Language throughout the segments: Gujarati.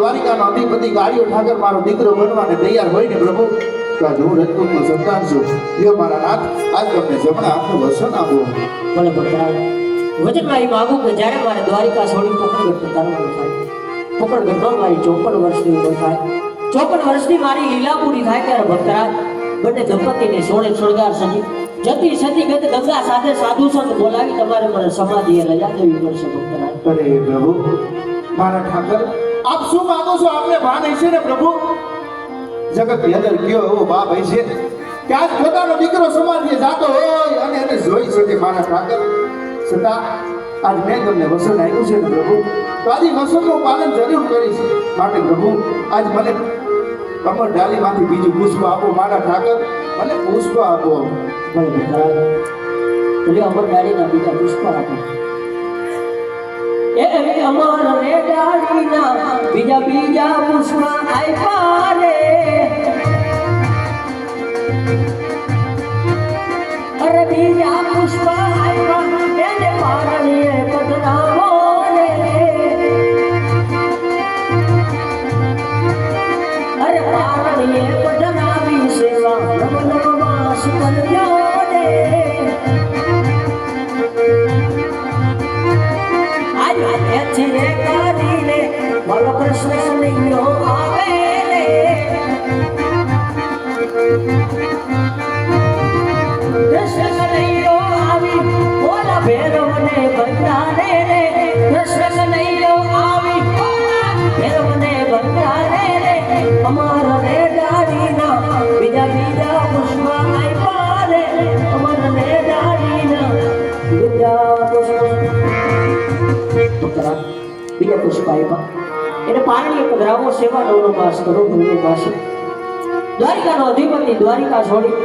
દ્વારિકાનો અધિપતિ ગાડીઓ ઠાકર મારો દીકરો બનવાને તૈયાર હોય ને પ્રભુ તો આજ હું રજપૂતનો સંતાન છું યો મારા નાથ આજ તમને જમણા હાથનું વસન આપો. મને ભગવાન. વચનમાં એ માગું કે જ્યારે મારે દ્વારિકા છોડી પોકરગઢ પધારવાનું થાય. પોકરગઢમાં મારી ચોપન વર્ષની ઉંમર થાય. ચોપન વર્ષની મારી લીલા પૂરી થાય ત્યારે ભક્તરાજ બંને દંપતીને સોળે શણગાર સજી જતી સતી ગત ગંગા સાથે સાધુ સંત બોલાવી તમારે મને સમાધિએ રજા દેવી પડશે ભક્તરાજ. અરે પ્રભુ મારા ઠાકર, આપ શું માગો છો? આપને ભાન હશે ને પ્રભુ? જગત ભેદર કયો એવો બાપ હશે કે આજ પોતાનો દીકરો સમાધિએ જાતો હોય અને એને જોઈ શકે મારા ઠાકર. છતાં, આજ મેં તમને વસન આપ્યું છે ને પ્રભુ? તો આજે વસનનું પાલન જરૂર કરીશ. માટે પ્રભુ, આજ મને કમર ડાલીમાંથી બીજું પુષ્પ આપો મારા ઠાકર. મને પુષ્પ આપો. ભાઈ એટલે અમર ડાલીના બીજા પુષ્પ આપો. એ અમર રે ડાળીના બીજા બીજા પુષ્પ આપ્યા રે અરે બીજા પુષ્પ આપ્યા એને પારણીએ પધરાવો રે અરે પારણીએ પધરાવી સેવા નમ નમ માસ કરજો રે એથી કરીને બાલકૃષ્ણ કૃષ્ણ આવે. પુત્રા બીજા પુષ્પ આપ્યા એને પારણીય પધરાવો સેવા નવનો વાસ કરો વાસ દ્વારિકાનો અધિપતિ દ્વારિકા છોડી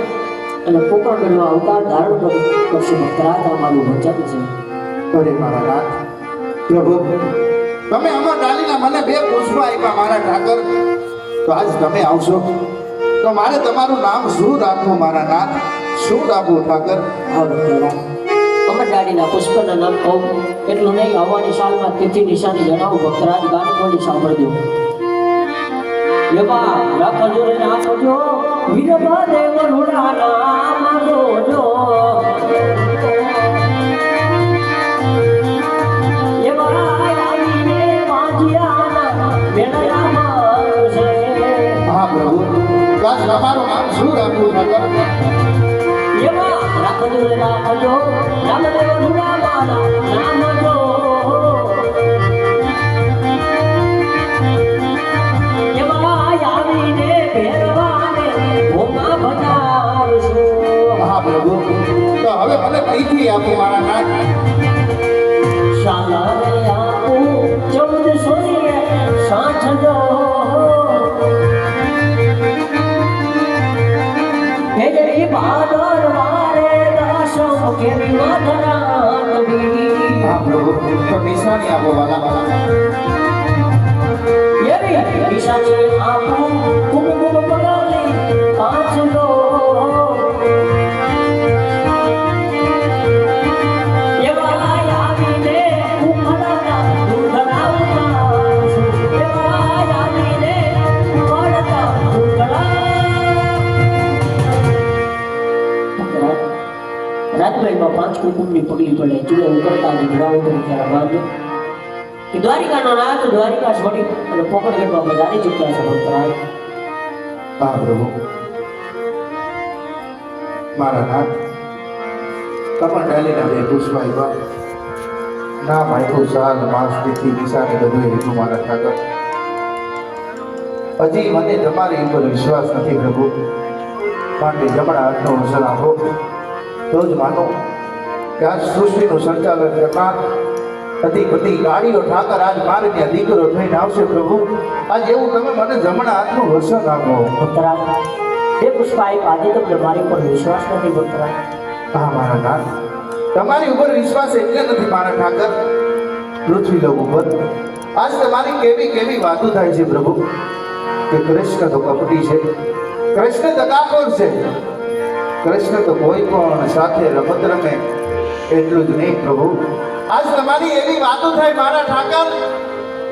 અને કરવા અવતાર ધારણ કરો કરશે. ભક્તરાજ આ મારું વચન છે. અરે મારા નાથ પ્રભુ તમે અમાર ડાલીના મને બે પુષ્પ આપ્યા મારા ઠાકર. તો આજ તમે આવશો. તો મારે તમારું નામ શું રાખવું મારા નાથ? શું રાખવું ઠાકર? હા ભક્તરાજ અમરડાળીના પુષ્પના નામ કહું. એટલું નહીં, હવાની સાલમાં તિથિ નિશાની જણાવું, ભક્તરાજ, ગાન થોડી સાંભળજો. એવા રાખજો રે રાખજો વીરભા દેવ રૂડા નામ જોજો. એવા આવીને વાજિયાના મેળામાં છે હા પ્રભુ તમારું નામ શું ઠાકર એવા રાખજો રે દાસો કેવી માધરાની હા પ્રભુ રાજમહેલમાં પાંચ કુટુંબની પગલી પડે, ચૂલે ઉતરતા ઉતરે ત્યારે વાંધો કે દ્વારિકાનો નાથ દ્વારિકા છોડી અને પોકળગઢમાં બધાને ચૂક્યા છે ભક્તરાય હા, પ્રભુ. મારા નાથ કમર ડાલીના બે પુષ્પ આપ્યા ના ભાઈ સાલ, માસ તિથિ નિશાને બધું હેતુ મારા ઠાકર હજી મને તમારી ઉપર વિશ્વાસ નથી પ્રભુ. માટે જમણા હાથનો અવસર આપો. તો જ માનો કે આ સૃષ્ટિનું સંચાલન કરનાર પતિ ગાડીઓ ઠાકર આજ મારે ત્યાં દીકરો થઈને આવશે પ્રભુ. આજ એવું તમે મને જમણા હાથનું વસન આપો. પુત્રા એ પુષ્પ આપ્યા આજે તમને મારી ઉપર વિશ્વાસ નથી પુત્રા હા મારા નાથ. તમારી ઉપર વિશ્વાસ એટલે નથી મારા ઠાકર. પૃથ્વી લોક ઉપર. આજ તમારી કેવી કેવી વાતો થાય છે પ્રભુ. કે કૃષ્ણ તો કપટી છે. કૃષ્ણ દગાખોર છે. કૃષ્ણ તો કોઈ પણ સાથે રમત રમે એટલું જ નહીં, પ્રભુ. આજ તમારી એવી વાતો થાય મારા ઠાકર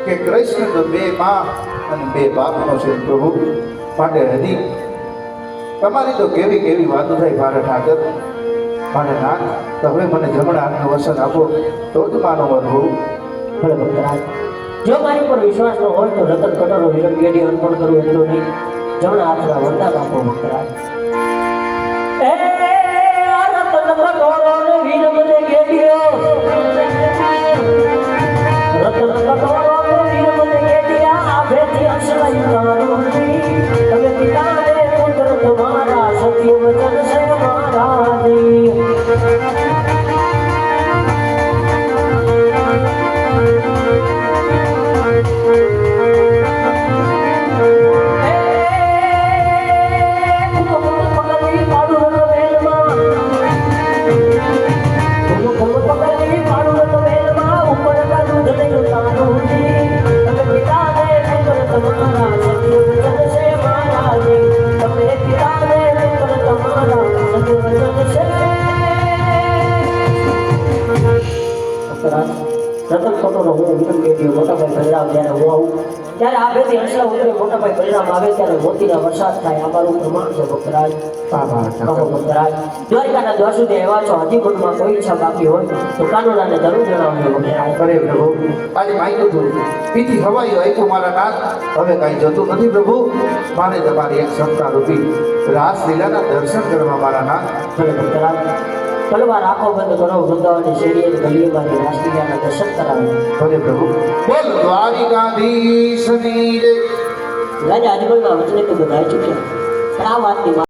કે કૃષ્ણ તો બે માં અને બે બાપનો છે, પ્રભુ. માટે હજી તમારી તો કેવી કેવી વાતો થાય મારા ઠાકર. મારે નાથ, તમે મને જમણા હાથનું વસન આપો, તો જ મારો હોવું ભલે ભક્તરાજ, જો મારી પર વિશ્વાસ ન હોય તો રતન કટોરો વિલંબ ગેડી અર્પણ કરવું એટલું નહીં. જમણા હાથના વરદાન આપો, ભક્તરાજ. રતન ખોટોનો હું વિલંબ બેઠી મોટા ભાઈ પરિણામ જ્યારે હું આવું ત્યારે આ બેથી હંસલા ઉતરે મોટા ભાઈ પરિણામ આવે ત્યારે મોતીના વરસાદ થાય. અમારું પ્રમાણ છે ભક્તરાજ. કહો ભક્તરાજ. દ્વારકાના દ્વાર સુધી એવા છો. હજી મનમાં કોઈ ઈચ્છા બાકી હોય તો કાનોડાને જરૂર જણાવજો ભક્તરાજ. અરે પ્રભુ. આજે માગ્યું હતું પીતી હવાઈ આપ્યું મારા નાથ. હવે કાંઈ જતું નથી પ્રભુ. મારે તમારી એક ક્ષમતા રૂપી. રાસલીલાના દર્શન કરવા મારા નાથ. ભક્તરાજ તલવાર આંખો બંધ કરો વૃંદાવનની શેરીએ ગલીએમાંથી રાસલીલાના દર્શન કરાવો. ભલે પ્રભુ. બોલ દ્વારિકાધીશની રાજા અજમલના વચને તો બધા ચૂક્યા. પણ આ વાતની